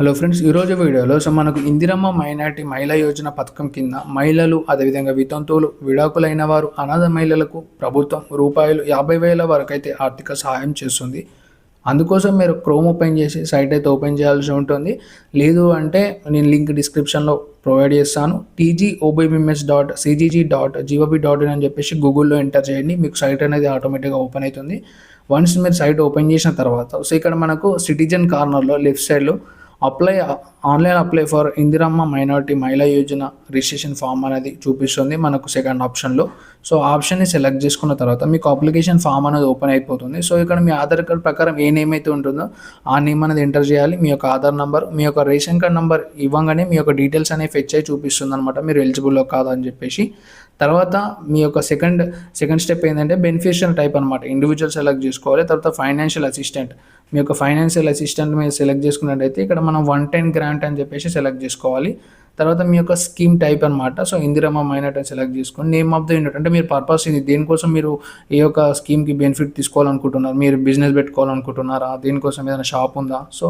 Hello friends ఈరోజు వీడియోలో so మనకు ఇందిరమ్మ మైనార్టీ మహిళా యోజన పథకం కింద మహిళలు అదేవిధంగా వితంతువులు విడాకులైన వారు అనాథ మహిళలకు ప్రభుత్వం రూపాయలు యాభై వేల వరకు అయితే ఆర్థిక సహాయం చేస్తుంది. అందుకోసం మీరు క్రోమ్ ఓపెన్ చేసి సైట్ అయితే ఓపెన్ చేయాల్సి ఉంటుంది. లేదు అంటే నేను లింక్ డిస్క్రిప్షన్లో ప్రొవైడ్ చేస్తాను. TG OBBMS dot CGG dot GOB dot in అని చెప్పేసి గూగుల్లో ఎంటర్ చేయండి. మీకు సైట్ అనేది ఆటోమేటిక్గా ఓపెన్ అవుతుంది. వన్స్ మీరు సైట్ ఓపెన్ చేసిన తర్వాత సో ఇక్కడ మనకు సిటిజన్ కార్నర్లో లెఫ్ట్ సైడ్లో apply online apply for Indiramma minority Mahila Yojana registration form అనేది చూపిస్తుంది మనకు సెకండ్ ఆప్షన్లో సో ఆప్షన్ని సెలెక్ట్ చేసుకున్న తర్వాత మీకు అప్లికేషన్ ఫామ్ అనేది ఓపెన్ అయిపోతుంది. సో ఇక్కడ మీ ఆధార్ కార్డ్ ప్రకారం ఏ నేమ్ అయితే ఉంటుందో ఆ నేమ్ అనేది ఎంటర్ చేయాలి. మీ యొక్క ఆధార్ నెంబర్ మీ యొక్క రేషన్ కార్డ్ నెంబర్ ఇవ్వగానే మీ యొక్క డీటెయిల్స్ అనేవి ఫెచ్ అయి చూపిస్తుంది అనమాట మీరు ఎలిజిబుల్లో కాదని చెప్పేసి. తర్వాత మీ యొక్క సెకండ్ సెకండ్ స్టెప్ ఏంటంటే బెనిఫిషియల్ టైప్ అనమాట ఇండివిజువల్ సెలెక్ట్ చేసుకోవాలి. తర్వాత ఫైనాన్షియల్ అసిస్టెంట్ మీ యొక్క ఫైనాన్షియల్ అసిస్టెంట్ మీరు సెలెక్ట్ చేసుకున్నట్టయితే ఇక్కడ మనం వన్ టెన్ గ్రాంట్ అని చెప్పేసి సెలెక్ట్ చేసుకోవాలి. తర్వాత మీ యొక్క స్కీమ్ టైప్ అనమాట సో ఇందిరమ్మ మైనట్ అని సెలెక్ట్ చేసుకొని నేమ్ ఆఫ్ ద యూనిట్ అంటే మీరు పర్పస్ ఇది దేనికోసం మీరు ఏ యొక్క స్కీమ్కి బెనిఫిట్ తీసుకోవాలనుకుంటున్నారు? మీరు బిజినెస్ పెట్టుకోవాలనుకుంటున్నారా? దీనికోసం ఏదైనా షాప్ ఉందా? సో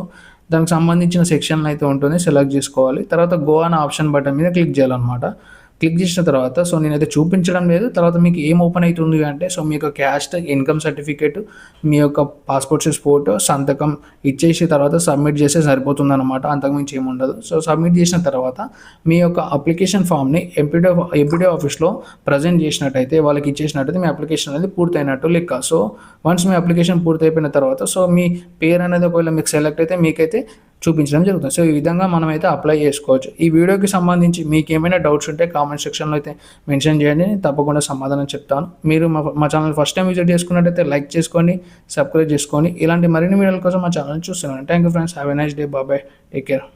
దానికి సంబంధించిన సెక్షన్ అయితే ఉంటుంది సెలెక్ట్ చేసుకోవాలి. తర్వాత గో అనే ఆప్షన్ బటన్ మీద క్లిక్ చేయాలన్నమాట. క్లిక్ చేసిన తర్వాత సో నేనైతే చూపించడం లేదు. తర్వాత మీకు ఏం ఓపెన్ అవుతుంది అంటే సో మీ యొక్క క్యాస్ట్ ఇన్కమ్ సర్టిఫికేట్ మీ యొక్క పాస్పోర్ట్ సైజ్ ఫోటో సంతకం ఇచ్చేసి తర్వాత సబ్మిట్ చేస్తే సరిపోతుంది అనమాట అంతకుమించి ఏమి ఉండదు. సో సబ్మిట్ చేసిన తర్వాత మీ యొక్క అప్లికేషన్ ఫామ్ని ఎంపీడీ ఎంపీడీ ఆఫీస్లో ప్రజెంట్ చేసినట్టయితే వాళ్ళకి ఇచ్చేసినట్టయితే మీ అప్లికేషన్ అనేది పూర్తయినట్టు లెక్క. సో వన్స్ మీ అప్లికేషన్ పూర్తయిపోయిన తర్వాత సో మీ పేరు అనేది ఒకవేళ మీకు సెలెక్ట్ అయితే మీకైతే చూపించడం జరుగుతుంది. సో ఈ విధంగా మనమైతే అప్లై చేసుకోవచ్చు. ఈ వీడియోకి సంబంధించి మీకు ఏమైనా డౌట్స్ ఉంటే కామెంట్ సెక్షన్లో అయితే మెన్షన్ చేయండి. నేను తప్పకుండా సమాధానం చెప్తాను. మీరు మా మా ఛానల్ ఫస్ట్ టైం విజిట్ చేసుకున్నట్టయితే లైక్ చేసుకోండి సబ్స్క్రైబ్ చేసుకోండి. ఇలాంటి మరిన్ని వీడియోల కోసం మా ఛానల్ చూస్తున్నాను. Thank you friends have a nice day bye bye take care